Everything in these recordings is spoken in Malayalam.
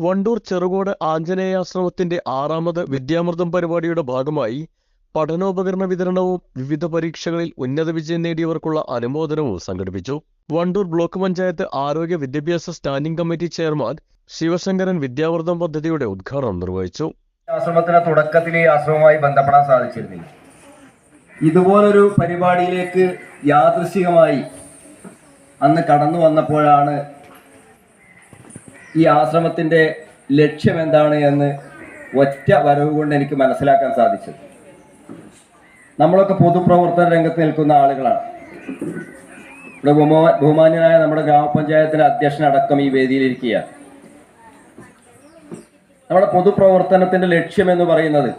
Wandoor Cherukode ആഞ്ജനേയാശ്രമത്തിന്റെ ആറാമത് വിദ്യാമൃതം പരിപാടിയുടെ ഭാഗമായി പഠനോപകരണ വിതരണവും വിവിധ പരീക്ഷകളിൽ ഉന്നത വിജയം നേടിയവർക്കുള്ള അനുമോദനവും സംഘടിപ്പിച്ചു. വണ്ടൂർ ബ്ലോക്ക് പഞ്ചായത്ത് ആരോഗ്യ വിദ്യാഭ്യാസ standing committee chairman Sivasankaran Vidyavritham പദ്ധതിയുടെ ഉദ്ഘാടനം നിർവഹിച്ചു. ആശ്രമത്തിന്റെ തുടക്കത്തിൽ ഈ ആശ്രമവുമായി ബന്ധപ്പെടാൻ സാധിച്ചിരുന്നില്ല. ഇതുപോലൊരു പരിപാടിയിലേക്ക് യാദൃശികമായി അന്ന് കടന്നു വന്നപ്പോഴാണ് ഈ ആശ്രമത്തിന്റെ ലക്ഷ്യം എന്താണ് എന്ന് ഒറ്റ വരവ് കൊണ്ട് എനിക്ക് മനസ്സിലാക്കാൻ സാധിച്ചത്. നമ്മളൊക്കെ പൊതുപ്രവർത്തന രംഗത്ത് നിൽക്കുന്ന ആളുകളാണ്. ഇവിടെ ബഹുമാ- ബഹുമാന്യനായ നമ്മുടെ ഗ്രാമപഞ്ചായത്തിലെ അധ്യക്ഷനടക്കം ഈ വേദിയിലിരിക്കുകയാണ് നമ്മുടെ പൊതുപ്രവർത്തനത്തിന്റെ ലക്ഷ്യം എന്ന് പറയുന്നത്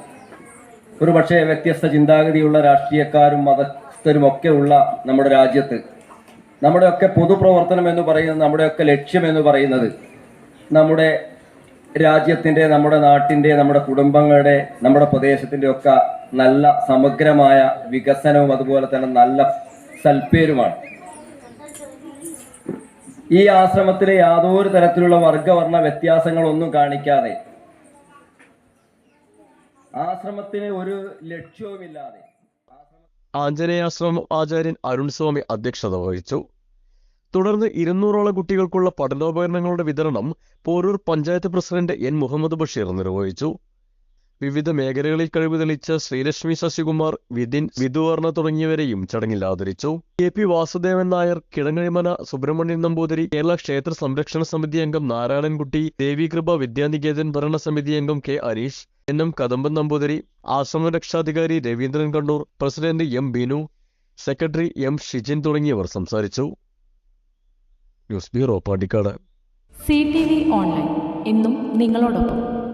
ഒരു പക്ഷേ വ്യത്യസ്ത ചിന്താഗതിയുള്ള രാഷ്ട്രീയക്കാരും മതസ്ഥരും ഒക്കെ ഉള്ള നമ്മുടെ രാജ്യത്ത് നമ്മുടെയൊക്കെ പൊതുപ്രവർത്തനം എന്ന് പറയുന്നത് നമ്മുടെയൊക്കെ ലക്ഷ്യം എന്ന് പറയുന്നത് നമ്മുടെ രാജ്യത്തിന്റെ നമ്മുടെ നാട്ടിന്റെ നമ്മുടെ കുടുംബങ്ങളുടെ നമ്മുടെ പ്രദേശത്തിന്റെ ഒക്കെ നല്ല സമഗ്രമായ വികസനവും അതുപോലെ തന്നെ നല്ല സൽപ്പേരുമാണ്. ഈ ആശ്രമത്തിലെ യാതൊരു തരത്തിലുള്ള വർഗവർണ വ്യത്യാസങ്ങളൊന്നും കാണിക്കാതെ ആശ്രമത്തിന് ഒരു ലക്ഷ്യവുമില്ലാതെ ആഞ്ജനേയാശ്രമം ആചാര്യൻ അരുൺ സ്വാമി അധ്യക്ഷത വഹിച്ചു. തുടർന്ന് ഇരുന്നൂറോളം കുട്ടികൾക്കുള്ള പഠനോപകരണങ്ങളുടെ വിതരണം പോരൂർ പഞ്ചായത്ത് പ്രസിഡന്റ് എൻ. മുഹമ്മദ് ബഷീർ നിർവഹിച്ചു. വിവിധ മേഖലകളിൽ കഴിവ് തെളിയിച്ച ശ്രീലക്ഷ്മി ശശികുമാർ വിതിൻ വിധുവർണ തുടങ്ങിയവരെയും ചടങ്ങിൽ ആദരിച്ചു. കെ. പി. വാസുദേവൻ നായർ കിടങ്ങഴിമന സുബ്രഹ്മണ്യൻ നമ്പൂതിരി കേരള ക്ഷേത്ര സംരക്ഷണ സമിതി അംഗം നാരായണൻകുട്ടി ദേവീകൃപ വിദ്യാനികേതൻ ഭരണസമിതി അംഗം K. Aneesh N. M. Kadamban Namboothiri ആശ്രമ രക്ഷാധികാരി Raveendran Kannur president M. Binu secretary M. Shijin തുടങ്ങിയവർ സംസാരിച്ചു. News bureau Pandikkad. C T V online. ഇന്നും നിങ്ങളോടൊപ്പം.